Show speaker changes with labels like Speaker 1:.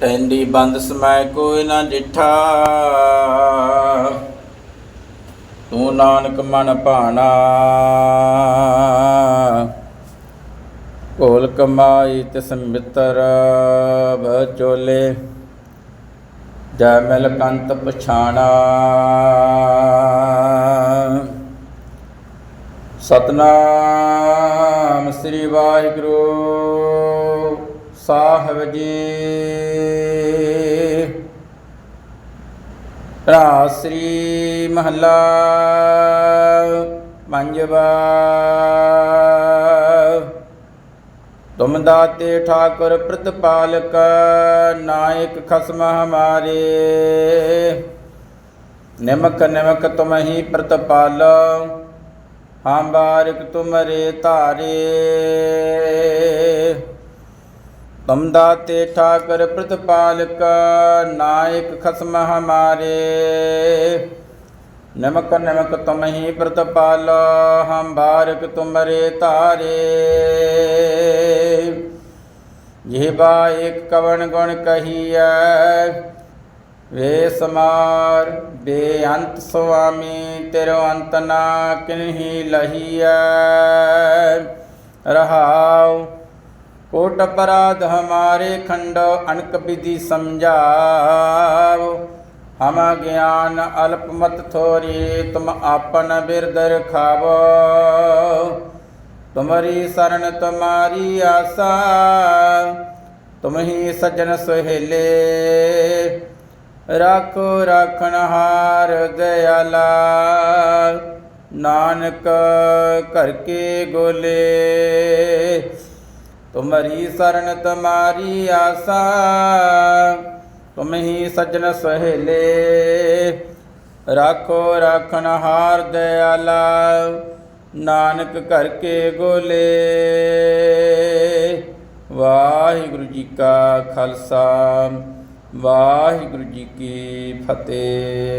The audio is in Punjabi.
Speaker 1: ਟੈਂਡੀ ਬੰਦ ਸਮੈ ਕੋਈ ਨਾ ਡਿਠਾ ਤੂੰ ਨਾਨਕ ਮਨ ਭਾਣਾ। ਕੋਲ ਕਮਾਈ ਤਿਸ ਮਿੱਤਰ ਬਚੋਲੇ ਜੈ ਮਿਲ ਕੰਤ ਪਛਾਣਾ। ਸਤਨਾਮ ਸ੍ਰੀ ਵਾਹਿਗੁਰੂ। ਸਾਹਿਬ ਜੀ ਰਾਸਰੀ ਮਹੱਲਾ ਪੰਜਵਾ। ਤੁਮ ਦਾਤੇ ਠਾਕੁਰ ਪ੍ਰਤਪਾਲਕ ਨਾਇਕ ਖਸਮ ਹਮਾਰੇ। ਨਿਮਕ ਨਿਮਕ ਤੁਮ ਹੀ ਪ੍ਰਤਪਾਲੋ ਹਮ ਬਾਰਿਕ ਤੁਮਰੇ ਧਾਰੇ। ਤੁਮ ਦਾਤੇ ਠਾਕਰ ਪ੍ਰਤਪਾਲਕ ਨਾਇਕ ਖਸਮ ਹਮਾਰੇ ਨਮਕ ਨਮਕ ਤੁਮ ਹੀ ਪ੍ਰਤਪਾਲੋ ਹਮ ਬਾਰਿਕ ਤੁਮਰੇ ਧਾਰੇ ਜਿਹਬਾ ਇੱਕ ਕਵਣ ਗੁਣ ਕਹੀਐ ਵੇ ਸਮਾਰ ਬੇਅੰਤ ਸੁਆਮੀ ਤੇਰੋ ਅੰਤ ਨਾ ਕਿਨਹੀ ਲਹੀਐ ਰਹਾਉ ਕੋਟ ਅਪਰਾਧ ਹਮਾਰੇ ਖੰਡੋ ਅਨਕ ਵਿਧੀ ਸਮਝਾਓ। ਹਮ ਗਿਆਨ ਅਲਪ ਮਤ ਥੋਰੀ, ਤੁਮ ਆਪਨ ਬਿਰਦ ਰਖਾਵੋ। ਤੁਮਰੀ ਸ਼ਰਨ ਤੁਮਾਰੀ ਆਸਾ, ਤੁਮ ਹੀ ਸਜਣ ਸੁਹੇਲੇ। ਰਾਖੋ ਰਾਖਣ ਹਾਰ ਦਇਆਲਾ, ਨਾਨਕ ਕਰਕੇ ਗੋਲੇ। ਤੁਮਰੀ ਸਰਨ ਤੁਮਾਰੀ ਆਸਾ ਤੁਮ ਹੀ ਸਜਣ ਸਹੇਲੇ। ਰਾਖੋ ਰਾਖਣ ਹਾਰ ਦਇਆਲਾ ਨਾਨਕ ਘਰ ਕੇ ਗੋਲੇ। ਵਾਹਿਗੁਰੂ ਜੀ ਕਾ ਖਾਲਸਾ, ਵਾਹਿਗੁਰੂ ਜੀ ਕੀ ਫਤਿਹ।